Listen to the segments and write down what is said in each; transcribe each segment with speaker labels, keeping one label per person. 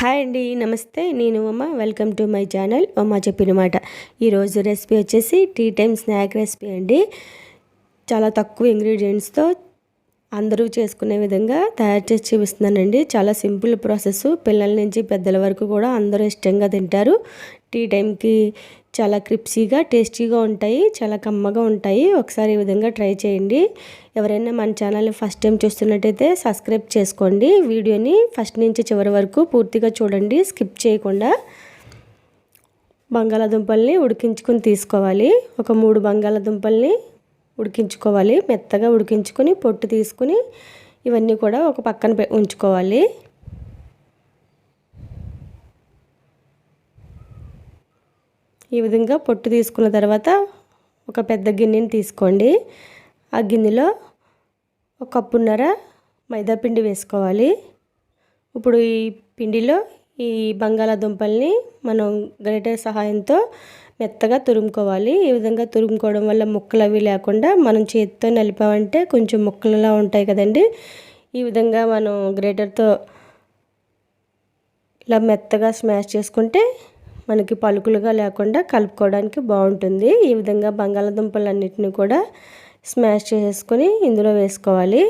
Speaker 1: Hi అండి నమస్తే. నేను ఉమ్మ వెల్కమ్ టు మై ఛానల్ ఉమ్మ చెప్పిన మాట. ఈరోజు రెసిపీ వచ్చేసి టీ టైమ్ స్నాక్ రెసిపీ అండి. చాలా తక్కువ ఇంగ్రీడియంట్స్తో అందరూ చేసుకునే విధంగా తయారు చేసి చూపిస్తున్నానండి. చాలా సింపుల్ ప్రాసెస్. పిల్లల నుంచి పెద్దల వరకు కూడా అందరూ ఇష్టంగా తింటారు. టీ టైంకి చాలా క్రిప్సీగా టేస్టీగా ఉంటాయి. చాలా కమ్మగా ఉంటాయి. ఒకసారి ఈ విధంగా ట్రై చేయండి. ఎవరైనా మన ఛానల్ని ఫస్ట్ టైం చూస్తున్నట్టయితే సబ్స్క్రైబ్ చేసుకోండి. వీడియోని ఫస్ట్ నుంచి చివరి వరకు పూర్తిగా చూడండి. స్కిప్ చేయకుండా బంగాళాదుంపల్ని ఉడికించుకొని తీసుకోవాలి. ఒక మూడు బంగాళాదుంపల్ని ఉడికించుకోవాలి. మెత్తగా ఉడికించుకొని పొట్టు తీసుకుని ఇవన్నీ కూడా ఒక పక్కన ఉంచుకోవాలి. ఈ విధంగా పొట్టు తీసుకున్న తర్వాత ఒక పెద్ద గిన్నెని తీసుకోండి. ఆ గిన్నెలో ఒక కప్పున్నర మైదాపిండి వేసుకోవాలి. ఇప్పుడు ఈ పిండిలో ఈ బంగాళాదుంపల్ని మనం గ్రేటర్ సహాయంతో మెత్తగా తురుముకోవాలి. ఈ విధంగా తురుముకోవడం వల్ల ముక్కలు అవి లేకుండా మనం చేతితో నలిపామంటే కొంచెం ముక్కలులా ఉంటాయి కదండి. ఈ విధంగా మనం గ్రేటర్తో ఇలా మెత్తగా స్మాష్ చేసుకుంటే మనకి పలుకులుగా లేకుండా కలుపుకోవడానికి బాగుంటుంది. ఈ విధంగా బంగాళాదుంపలన్నిటిని కూడా స్మాష్ చేసుకొని ఇందులో వేసుకోవాలి.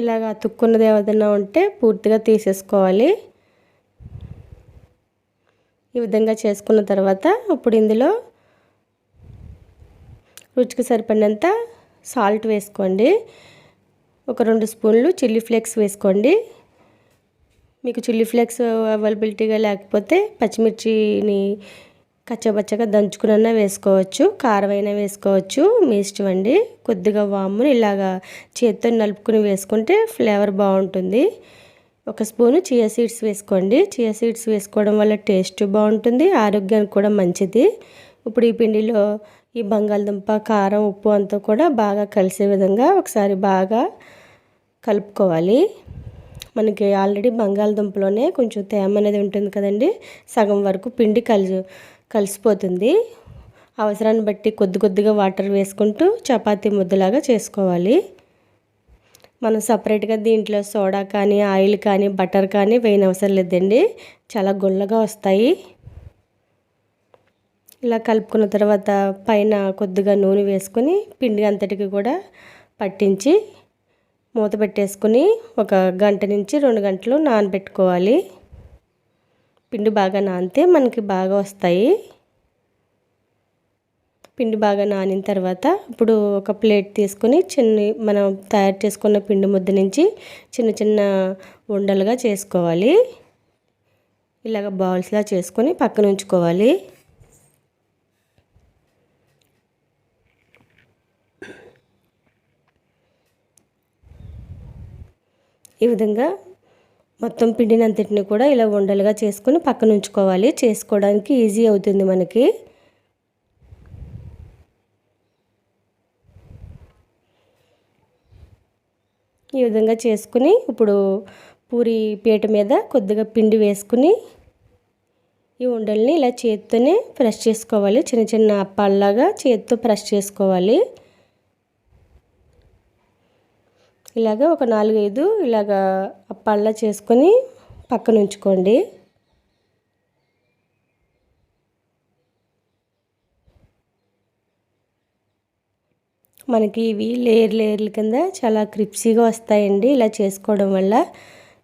Speaker 1: ఇలాగ అతుక్కున్నది ఏదైనా ఉంటే పూర్తిగా తీసేసుకోవాలి. ఈ విధంగా చేసుకున్న తర్వాత ఇప్పుడు ఇందులో రుచికి సరిపడినంత సాల్ట్ వేసుకోండి. ఒక రెండు స్పూన్లు చిల్లీ ఫ్లేక్స్ వేసుకోండి. మీకు చిల్లీ ఫ్లేక్స్ అవైలబిలిటీగా లేకపోతే పచ్చిమిర్చిని కచ్చబచ్చగా దంచుకునన్నా వేసుకోవచ్చు కారం అయినా వేసుకోవచ్చు మీ ఇష్టం అండి. కొద్దిగా వామును ఇలాగా చేత్తో నలుపుకుని వేసుకుంటే ఫ్లేవర్ బాగుంటుంది. ఒక స్పూను చియా సీడ్స్ వేసుకోండి. చియా సీడ్స్ వేసుకోవడం వల్ల టేస్ట్ బాగుంటుంది ఆరోగ్యానికి కూడా మంచిది. ఇప్పుడు ఈ పిండిలో ఈ బంగాళదుంప కారం ఉప్పు అంతా కూడా బాగా కలిసే విధంగా ఒకసారి బాగా కలుపుకోవాలి. మనకి ఆల్రెడీ బంగాళదుంపలోనే కొంచెం తేమ అనేది ఉంటుంది కదండి. సగం వరకు పిండి కలిసి కలిసిపోతుంది. అవసరాన్ని బట్టి కొద్ది కొద్దిగా వాటర్ వేసుకుంటూ చపాతీ ముద్దలాగా చేసుకోవాలి. మనం సపరేట్గా దీంట్లో సోడా కానీ ఆయిల్ కానీ బటర్ కానీ వేయని అవసరం లేదండి. చాలా గుల్లగా వస్తాయి. ఇలా కలుపుకున్న తర్వాత పైన కొద్దిగా నూనె వేసుకొని పిండి అంతటికి కూడా పట్టించి మూత పెట్టేసుకుని ఒక గంట నుంచి రెండు గంటలు నానబెట్టుకోవాలి. పిండి బాగా నానితే మనకి బాగా వస్తాయి. పిండి బాగా నానిన తర్వాత ఇప్పుడు ఒక ప్లేట్ తీసుకొని చిన్న మనం తయారు చేసుకున్న పిండి ముద్ద నుంచి చిన్న చిన్న ఉండలుగా చేసుకోవాలి. ఇలాగ బౌల్స్లా చేసుకొని పక్కన ఉంచుకోవాలి. ఈ విధంగా మొత్తం పిండినంతటిని కూడా ఇలా ఉండలుగా చేసుకొని పక్కన ఉంచుకోవాలి. చేసుకోవడానికి ఈజీ అవుతుంది మనకి. ఈ విధంగా చేసుకుని ఇప్పుడు పూరి పీట మీద కొద్దిగా పిండి వేసుకుని ఈ ఉండల్ని ఇలా చేత్తోనే ప్రెస్ చేసుకోవాలి. చిన్న చిన్న అప్పాల్లాగా చేత్తో ప్రెస్ చేసుకోవాలి. ఇలాగ ఒక నాలుగైదు ఇలాగ అప్పాల్లా చేసుకొని పక్కన ఉంచుకోండి మనకి ఇవి లేయర్ లేయర్ల కింద చాలా క్రిప్సీగా వస్తాయండి ఇలా చేసుకోవడం వల్ల.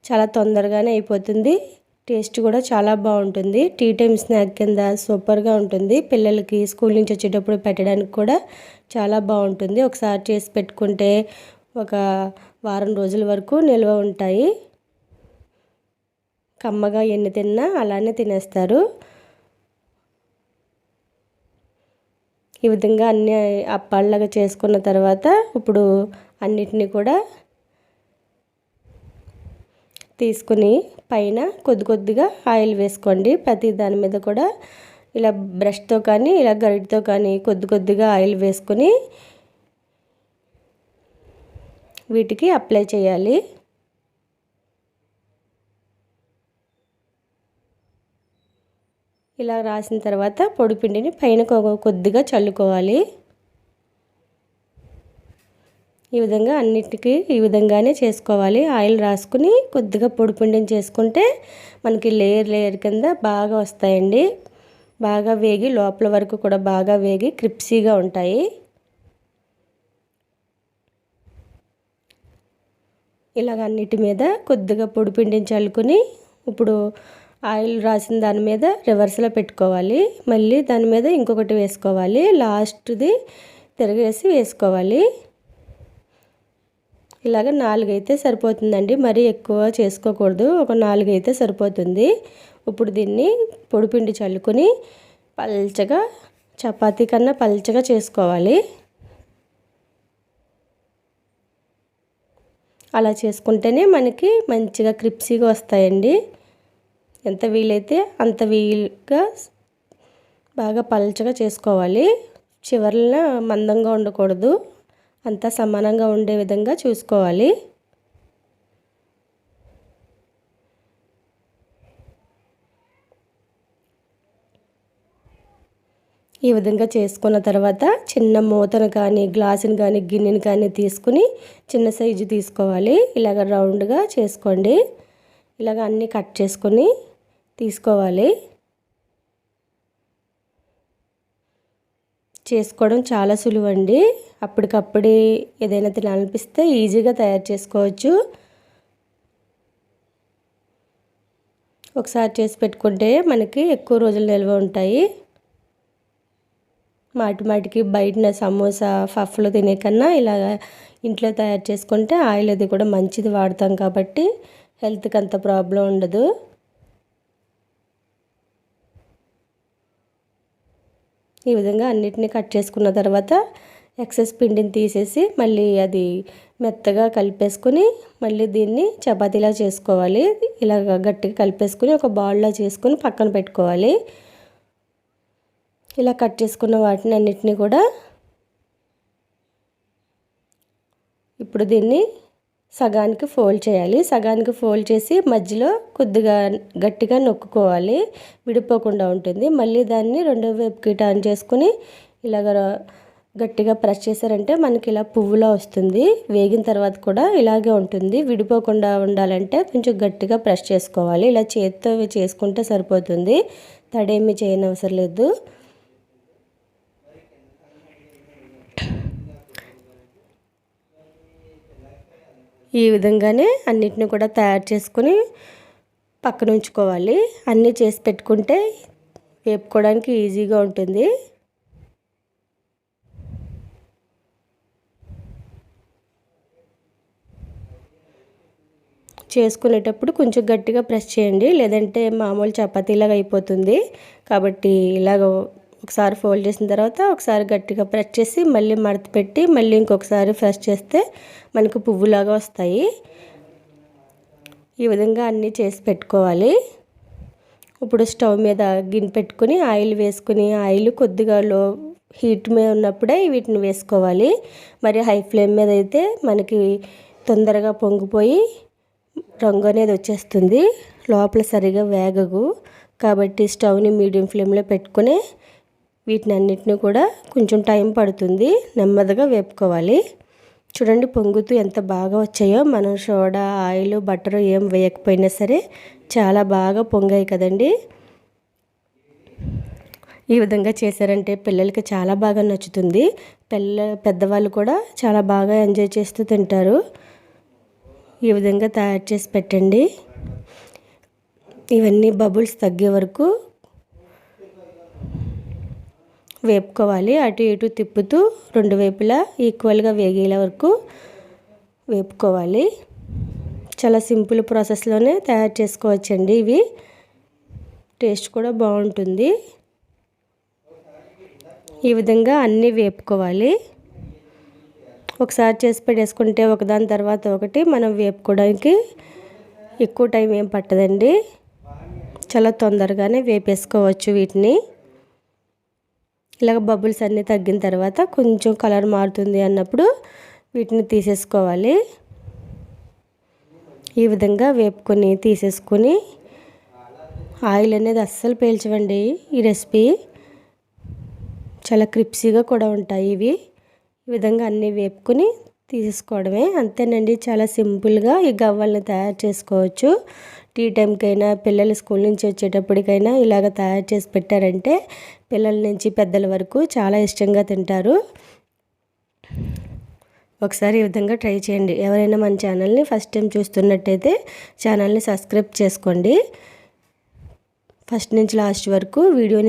Speaker 1: చాలా తొందరగానే అయిపోతుంది. టేస్ట్ కూడా చాలా బాగుంటుంది. టీ టైం స్నాక్ కింద సూపర్గా ఉంటుంది. పిల్లలకి స్కూల్ నుంచి వచ్చేటప్పుడు పెట్టడానికి కూడా చాలా బాగుంటుంది. ఒకసారి చేసి పెట్టుకుంటే ఒక వారం రోజుల వరకు నిల్వ ఉంటాయి. కమ్మగా ఎన్ని తిన్నా అలానే తినేస్తారు. ఈ విధంగా అన్ని అప్పాళ్ళగా చేసుకున్న తర్వాత ఇప్పుడు అన్నిటినీ కూడా తీసుకుని పైన కొద్ది కొద్దిగా ఆయిల్ వేసుకోండి. ప్రతి దాని మీద కూడా ఇలా బ్రష్తో కానీ ఇలా గరిటతో కానీ కొద్ది కొద్దిగా ఆయిల్ వేసుకొని వీటికి అప్లై చేయాలి. ఇలా రాసిన తర్వాత పొడిపిండిని పైన కొద్దిగా చల్లుకోవాలి. ఈ విధంగా అన్నిటికీ ఈ విధంగానే చేసుకోవాలి. ఆయిల్ రాసుకుని కొద్దిగా పొడిపిండిని చేసుకుంటే మనకి లేయర్ లేయర్ కింద బాగా వస్తాయండి. బాగా వేగి లోపల వరకు కూడా బాగా వేగి క్రిప్సీగా ఉంటాయి. ఇలాగ అన్నిటి మీద కొద్దిగా పొడి పిండిని చల్లుకుని ఇప్పుడు ఆయిల్ రాసిన దాని మీద రివర్స్లో పెట్టుకోవాలి. మళ్ళీ దాని మీద ఇంకొకటి వేసుకోవాలి. లాస్ట్ది తిరగేసి వేసుకోవాలి. ఇలాగ నాలుగైతే సరిపోతుందండి. మరీ ఎక్కువ చేసుకోకూడదు. ఒక నాలుగైతే సరిపోతుంది. ఇప్పుడు దీన్ని పొడిపిండి చల్లుకొని పల్చగా చపాతీ కన్నా పల్చగా చేసుకోవాలి. అలా చేసుకుంటేనే మనకి మంచిగా క్రిప్సీగా వస్తాయండి. ఎంత వీలైతే అంత వీలుగా బాగా పలచగా చేసుకోవాలి. చివరిలో మందంగా ఉండకూడదు. అంతా సమానంగా ఉండే విధంగా చూసుకోవాలి. ఈ విధంగా చేసుకున్న తర్వాత చిన్న మూతను కానీ గ్లాసుని కానీ గిన్నెని కానీ తీసుకుని చిన్న సైజు తీసుకోవాలి. ఇలాగ రౌండ్గా చేసుకోండి. ఇలాగ అన్నీ కట్ చేసుకొని తీసుకోవాలి. చేసుకోవడం చాలా సులువండి. అప్పటికప్పుడే ఏదైనా తినాలనిపిస్తే ఈజీగా తయారు చేసుకోవచ్చు. ఒకసారి చేసి పెట్టుకుంటే మనకి ఎక్కువ రోజులు నిల్వ ఉంటాయి. మాటి మాటికి బయట సమోసా ఫఫ్లు తినే కన్నా ఇలా ఇంట్లో తయారు చేసుకుంటే ఆయిల్ అది కూడా మంచిది వాడతాం కాబట్టి హెల్త్కి అంత ప్రాబ్లం ఉండదు. ఈ విధంగా అన్నిటిని కట్ చేసుకున్న తర్వాత ఎక్సెస్ పిండిని తీసేసి మళ్ళీ అది మెత్తగా కలిపేసుకుని మళ్ళీ దీన్ని చపాతీలా చేసుకోవాలి. ఇలా గట్టిగా కలిపేసుకుని ఒక బాల్లో చేసుకుని పక్కన పెట్టుకోవాలి. ఇలా కట్ చేసుకున్న వాటిని అన్నిటినీ కూడా ఇప్పుడు దీన్ని సగానికి ఫోల్డ్ చేయాలి. సగానికి ఫోల్డ్ చేసి మధ్యలో కొద్దిగా గట్టిగా నొక్కుకోవాలి. విడిపోకుండా ఉంటుంది. మళ్ళీ దాన్ని రెండో వైపుకి టర్న్ చేసుకుని ఇలాగ గట్టిగా ప్రెస్ చేశారంటే మనకి ఇలా పువ్వులా వస్తుంది. వేగిన తర్వాత కూడా ఇలాగే ఉంటుంది. విడిపోకుండా ఉండాలంటే కొంచెం గట్టిగా ప్రెస్ చేసుకోవాలి. ఇలా చేతితో చేసుకుంటే సరిపోతుంది. తడేమీ చేయనవసరం లేదు. ఈ విధంగానే అన్నిటిని కూడా తయారు చేసుకుని పక్కన ఉంచుకోవాలి. అన్నీ చేసి పెట్టుకుంటే వేపుకోవడానికి ఈజీగా ఉంటుంది. చేసుకునేటప్పుడు కొంచెం గట్టిగా ప్రెస్ చేయండి. లేదంటే మామూలు చపాతీలాగా అయిపోతుంది. కాబట్టి ఇలాగ ఒకసారి ఫోల్డ్ చేసిన తర్వాత ఒకసారి గట్టిగా ప్రెస్ చేసి మళ్ళీ మడత పెట్టి మళ్ళీ ఇంకొకసారి ప్రెస్ చేస్తే మనకు పువ్వులాగా వస్తాయి. ఈ విధంగా అన్నీ చేసి పెట్టుకోవాలి. ఇప్పుడు స్టవ్ మీద గిన్నె పెట్టుకుని ఆయిల్ వేసుకుని ఆయిల్ కొద్దిగా లో హీట్ మీద ఉన్నప్పుడే వీటిని వేసుకోవాలి. మరి హై ఫ్లేమ్ మీద అయితే మనకి తొందరగా పొంగిపోయి రంగు అనేది వచ్చేస్తుంది. లోపల సరిగా వేగగు కాబట్టి స్టవ్ని మీడియం ఫ్లేమ్లో పెట్టుకుని వీటిని అన్నిటిని కూడా కొంచెం టైం పడుతుంది. నెమ్మదిగా వేపుకోవాలి. చూడండి పొంగుతూ ఎంత బాగా వచ్చాయో. మనం సోడా ఆయిల్ బటర్ ఏం వేయకపోయినా సరే చాలా బాగా పొంగాయి కదండి. ఈ విధంగా చేశారంటే పిల్లలకి చాలా బాగా నచ్చుతుంది. పిల్ల పెద్దవాళ్ళు కూడా చాలా బాగా ఎంజాయ్ చేస్తూ తింటారు. ఈ విధంగా తయారు చేసి పెట్టండి. ఇవన్నీ బబుల్స్ తగ్గే వరకు వేపుకోవాలి. అటు ఇటు తిప్పుతూ రెండు వైపులా ఈక్వల్గా వేగేలా వరకు వేపుకోవాలి. చాలా సింపుల్ ప్రాసెస్లోనే తయారు చేసుకోవచ్చండి ఇవి. టేస్ట్ కూడా బాగుంటుంది. ఈ విధంగా అన్నీ వేపుకోవాలి. ఒకసారి చేసి పెట్టేసుకుంటే ఒకదాని తర్వాత ఒకటి మనం వేపుకోవడానికి ఎక్కువ టైం ఏం పట్టదండి. చాలా తొందరగానే వేపేసుకోవచ్చు వీటిని. ఇలాగ బబుల్స్ అన్నీ తగ్గిన తర్వాత కొంచెం కలర్ మారుతుంది అన్నప్పుడు వీటిని తీసేసుకోవాలి. ఈ విధంగా వేపుకొని తీసేసుకొని ఆయిల్ అనేది అస్సలు పీల్చవండి. ఈ రెసిపీ చాలా క్రిప్సీగా కూడా ఉంటాయి ఇవి. ఈ విధంగా అన్నీ వేపుకొని తీసుకోవడమే అంతేనండి చాలా సింపుల్గా ఈ గవ్వల్ని తయారు చేసుకోవచ్చు. టీ టైంకైనా పిల్లలు స్కూల్ నుంచి వచ్చేటప్పటికైనా ఇలాగ తయారు చేసి పెట్టారంటే పిల్లల నుంచి పెద్దల వరకు చాలా ఇష్టంగా తింటారు. ఒకసారి ఈ విధంగా ట్రై చేయండి. ఎవరైనా మన ఛానల్ని ఫస్ట్ టైం చూస్తున్నట్టయితే ఛానల్ని సబ్స్క్రైబ్ చేసుకోండి. ఫస్ట్ నుంచి లాస్ట్ వరకు వీడియోని